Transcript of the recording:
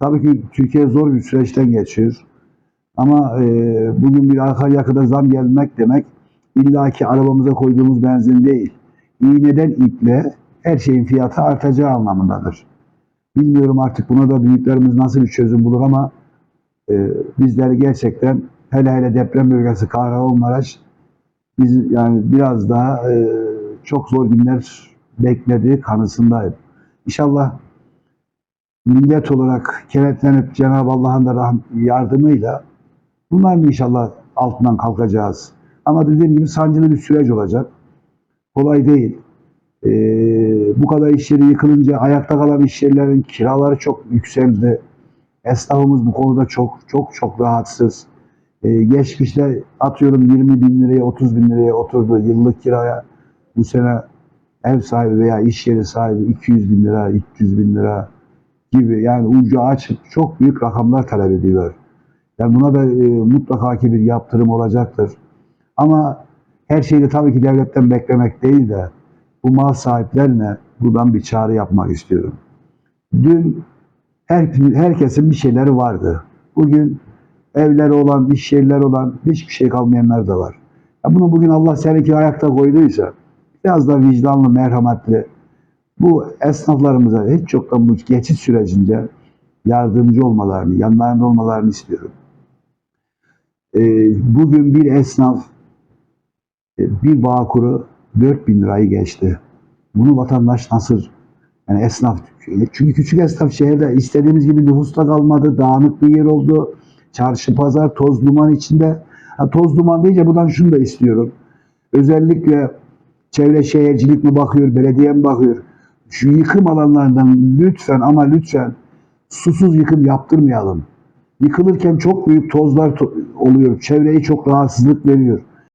Tabii ki Türkiye zor bir süreçten geçiyor. Ama e, bugün bir akaryakıda zam gelmek demek illaki arabamıza koyduğumuz benzin değil. İğneden iple her şeyin fiyatı artacağı anlamındadır. Bilmiyorum artık buna da büyüklerimiz nasıl bir çözüm bulur ama e, bizleri gerçekten hele hele deprem bölgesi Kahramanmaraş biz yani biraz daha e, çok zor günler beklediği kanısındayım. İnşallah millet olarak kenetlenip Cenab-ı Allah'ın da rahm- yardımıyla bunların inşallah altından kalkacağız. Ama dediğim gibi sancılı bir süreç olacak. Kolay değil. Ee, bu kadar iş yeri yıkılınca ayakta kalan iş yerlerin kiraları çok yükseldi. Esnafımız bu konuda çok çok çok rahatsız. Ee, geçmişte atıyorum 20 bin liraya 30 bin liraya oturdu yıllık kiraya. Bu sene ev sahibi veya iş yeri sahibi 200 bin lira, 300 bin lira gibi yani ucu açık çok büyük rakamlar talep ediyor. Yani buna da e, mutlaka ki bir yaptırım olacaktır. Ama her şeyi de tabii ki devletten beklemek değil de bu mal sahiplerine buradan bir çağrı yapmak istiyorum. Dün her, herkesin bir şeyleri vardı. Bugün evleri olan, iş yerleri olan hiçbir şey kalmayanlar da var. Ya bunu bugün Allah seninki ayakta koyduysa biraz da vicdanlı, merhametli bu esnaflarımıza hiç yoktan bu geçiş sürecince yardımcı olmalarını, yanlarında olmalarını istiyorum. Ee, bugün bir esnaf e, bir bağkuru 4000 lirayı geçti. Bunu vatandaş nasıl yani esnaf çünkü küçük esnaf şehirde istediğimiz gibi nüfusta kalmadı. Dağınık bir yer oldu. Çarşı pazar toz duman içinde. Ha, toz duman deyince buradan şunu da istiyorum. Özellikle çevre şehircilik mi bakıyor, belediye mi bakıyor? Şu yıkım alanlarından lütfen ama lütfen susuz yıkım yaptırmayalım. Yıkılırken çok büyük tozlar to- oluyor. Çevreye çok rahatsızlık veriyor.